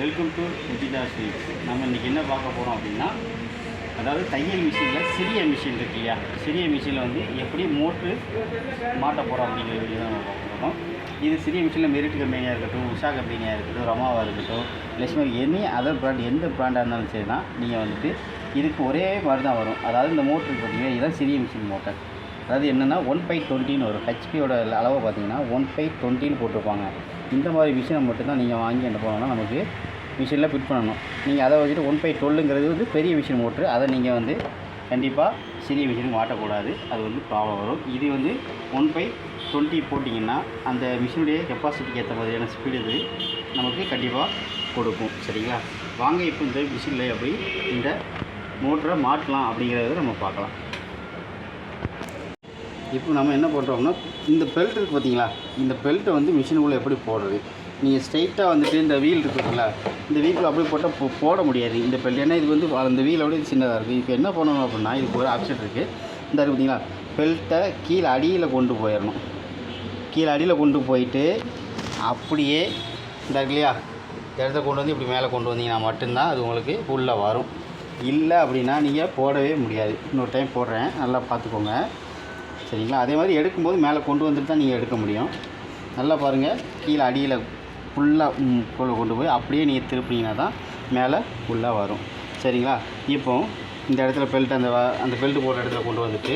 Welcome to நிதிதா sweets நம்ம இன்றைக்கி என்ன பார்க்க போகிறோம் அப்படின்னா அதாவது தையல் மிஷினில் சிறிய மிஷின் இருக்கு இல்லையா? சிறிய மிஷினில் வந்து எப்படி மோட்ரு மாட்ட போகிறோம் அப்படிங்கிற வீடியோ தான் நம்ம பார்க்க போகிறோம் இது சிறிய மிஷினில் மெரிட் கம்பெனியாக இருக்கட்டும் உஷா கம்பெனியாக இருக்கட்டும் ரமாவாக இருக்கட்டும் லட்சுமி எனி அதர் பிராண்ட் எந்த பிராண்டாக இருந்தாலும் சரி தான் நீங்கள் வந்துட்டு இதுக்கு ஒரே மாதிரி தான் வரும். அதாவது இந்த மோட்ரு பார்த்தீங்கன்னா இதுதான் சிறிய மிஷின் மோட்டர் அதாவது என்னென்னா ஒன் பை டுவெண்ட்டின்னு வரும் ஹெச்பியோட அளவை பார்த்தீங்கன்னா ஒன் பை டுவெண்ட்டின்னு போட்டிருப்பாங்க. இந்த மாதிரி மிஷினை மட்டும்தான் நீங்கள் வாங்கி என்ன பண்ணணும்னா நமக்கு மிஷினில் ஃபிட் பண்ணணும். நீங்கள் அதை வச்சுட்டு ஒன் பை டுவெல்லுங்கிறது வந்து பெரிய மிஷின் மோட்ரு அதை நீங்கள் வந்து கண்டிப்பாக சிறிய மிஷினுக்கு மாட்டக்கூடாது. அது வந்து ப்ராப்ளம் வரும். இது வந்து ஒன் பை டுவெண்ட்டி போட்டிங்கன்னா அந்த மிஷினுடைய கெப்பாசிட்டிக்கு ஏற்ற மாதிரியான ஸ்பீடு இது நமக்கு கண்டிப்பாக கொடுக்கும். சரிங்களா? வாங்க இப்போ இந்த மிஷினில் எப்படி இந்த மோட்டரை மாட்டலாம் அப்படிங்கிறத நம்ம பார்க்கலாம். இப்போ நம்ம என்ன பண்ணுறோம்னா இந்த பெல்ட் இருக்குது பார்த்தீங்களா இந்த பெல்ட்டை வந்து மிஷினுக்குள்ளே எப்படி போடுறது? நீங்கள் ஸ்ட்ரைட்டாக வந்துட்டு இந்த வீல் இருக்குதுங்களா இந்த வீக்கில் அப்படியே போட்டால் போ போட முடியாது. இந்த பெல்ட் ஏன்னா இது வந்து அந்த வீல் இது சின்னதாக இருக்குது இப்போ என்ன பண்ணணும் அப்படின்னா இதுக்கு ஒரு ஆப்ஷன் இருக்குது இந்த இருக்கு பார்த்தீங்களா பெல்ட்டை கீழே அடியில் கொண்டு போயிடணும் கீழே அடியில் கொண்டு போயிட்டு அப்படியே இந்த இருக்கு இல்லையா? இந்த இடத்த கொண்டு வந்து இப்படி மேலே கொண்டு வந்தீங்கன்னா மட்டும்தான் அது உங்களுக்கு உள்ளே வரும். இல்லை அப்படின்னா நீங்கள் போடவே முடியாது. இன்னொரு டைம் போடுறேன். நல்லா பார்த்துக்கோங்க சரிங்களா? அதே மாதிரி எடுக்கும்போது மேலே கொண்டு வந்துட்டு தான் நீங்கள் எடுக்க முடியும். நல்லா பாருங்கள் கீழே அடியில் ஃபுல்லாக கொண்டு கொண்டு போய் அப்படியே நீங்கள் திருப்பினீங்கன்னா தான் மேலே ஃபுல்லாக வரும். சரிங்களா? இப்போ இந்த இடத்துல பெல்ட் அந்த அந்த பெல்ட் போட்ட இடத்துல கொண்டு வந்துட்டு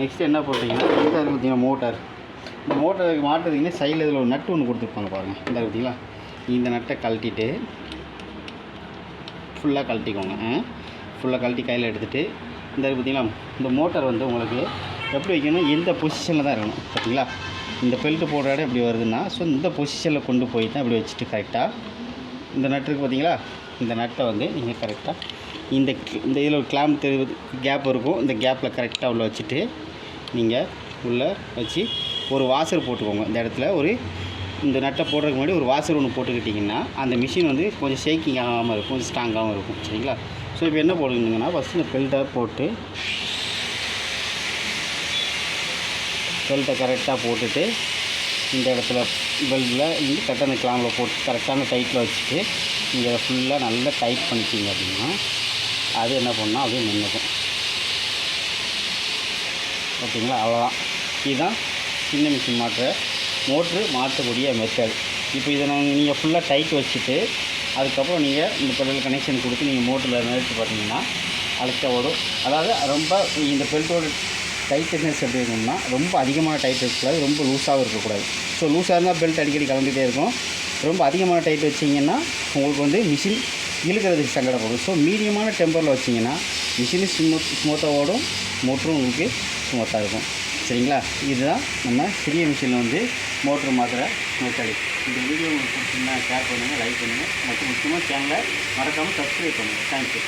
நெக்ஸ்ட் என்ன பண்ணுறீங்கன்னா இந்த பார்த்தீங்கன்னா மோட்டார் இந்த மோட்டருக்கு மாட்டுறதுங்கன்னா சைடில் இதில் ஒரு நட்டு ஒன்று கொடுத்துருப்பாங்க பாருங்கள் இந்த பார்த்தீங்களா? இந்த நட்டை கழட்டிட்டு ஃபுல்லாக கழட்டிக்கோங்க. ஃபுல்லாக கழட்டி கையில் எடுத்துகிட்டு இந்த பார்த்தீங்களா? இந்த மோட்டார் வந்து உங்களுக்கு எப்படி வைக்கணும் இந்த பொசிஷனில் தான் இருக்கணும். சரிங்களா இந்த பெல்ட்டு போடுற இடம் எப்படி வருதுன்னா ஸோ இந்த பொசிஷனில் கொண்டு போய் தான் இப்படி வச்சுட்டு கரெக்டாக இந்த நட்டு பார்த்தீங்களா இந்த நட்டை வந்து நீங்கள் கரெக்டாக இந்த இந்த இதில் ஒரு கிளாம்ப் தெரிவது கேப் இருக்கும். இந்த கேப்பில் கரெக்டாக உள்ளே வச்சுட்டு நீங்கள் உள்ளே வச்சு ஒரு வாசர் போட்டுக்கோங்க. இந்த இடத்துல ஒரு இந்த நட்டை போடுறதுக்கு முன்னாடி ஒரு வாசர் ஒன்று போட்டுக்கிட்டிங்கன்னா அந்த மிஷின் வந்து கொஞ்சம் ஷேக்கிங் ஆகாமல் இருக்கும் கொஞ்சம் ஸ்ட்ராங்காகவும் இருக்கும். சரிங்களா? ஸோ இப்போ என்ன போடுங்கன்னா ஃபஸ்ட்டு இந்த பெல்ட்டை போட்டு பெல்ட்டை கரெக்டாக போட்டுட்டு இந்த இடத்துல பெல்ட்டில் இங்கே கட்டண கிளாம்பில் போட்டு கரெக்டான டைட்டில் வச்சுட்டு இங்கே ஃபுல்லாக நல்லா டைட் பண்ணிக்கிங்க அப்படின்னா அது என்ன பண்ணால் அப்படியே நின்றுக்கும் ஓகேங்களா? அவ்வளோதான் இதுதான் சின்ன மிஷின் மாற்ற மோட்ரு மாற்றக்கூடிய மெத்தட் இப்போ இதை நாங்கள் நீங்கள் ஃபுல்லாக டைட் வச்சுட்டு அதுக்கப்புறம் நீங்கள் இந்த பெடல் கனெக்ஷன் கொடுத்து நீங்கள் மோட்டரில் நிறுத்தி பார்த்தீங்கன்னா அழுத்த ஓடும் அதாவது ரொம்ப இந்த பெல்ட்டோட டைட்னஸ் எப்படி இருக்கணும்னா ரொம்ப அதிகமான டைட் இருக்கக்கூடாது ரொம்ப லூஸாகவும் இருக்கக்கூடாது. ஸோ லூஸாக இருந்தால் பெல்ட் அடிக்கடி கலந்துகிட்டே இருக்கும். ரொம்ப அதிகமான டைட் வச்சிங்கன்னா உங்களுக்கு வந்து மிஷின் இழுக்கிறதுக்கு சங்கடப்படும் ஸோ மீடியமான டெம்பரில் வச்சிங்கன்னா மிஷினு ஸ்மூத் ஸ்மூத்தாக ஓடும் மோட்டரும் உங்களுக்கு ஸ்மூத்தாக இருக்கும். சரிங்களா? இதுதான் நம்ம சிறிய மிஷினில் வந்து மோட்ரு மாத்திர மெத்தடு இந்த வீடியோ உங்களுக்கு பிடிச்சிங்கன்னா ஷேர் பண்ணுங்கள் லைக் பண்ணுங்கள் மற்றும் முக்கியமாக சேனலை மறக்காமல் சப்ஸ்கிரைப் பண்ணுங்கள் தேங்க்யூ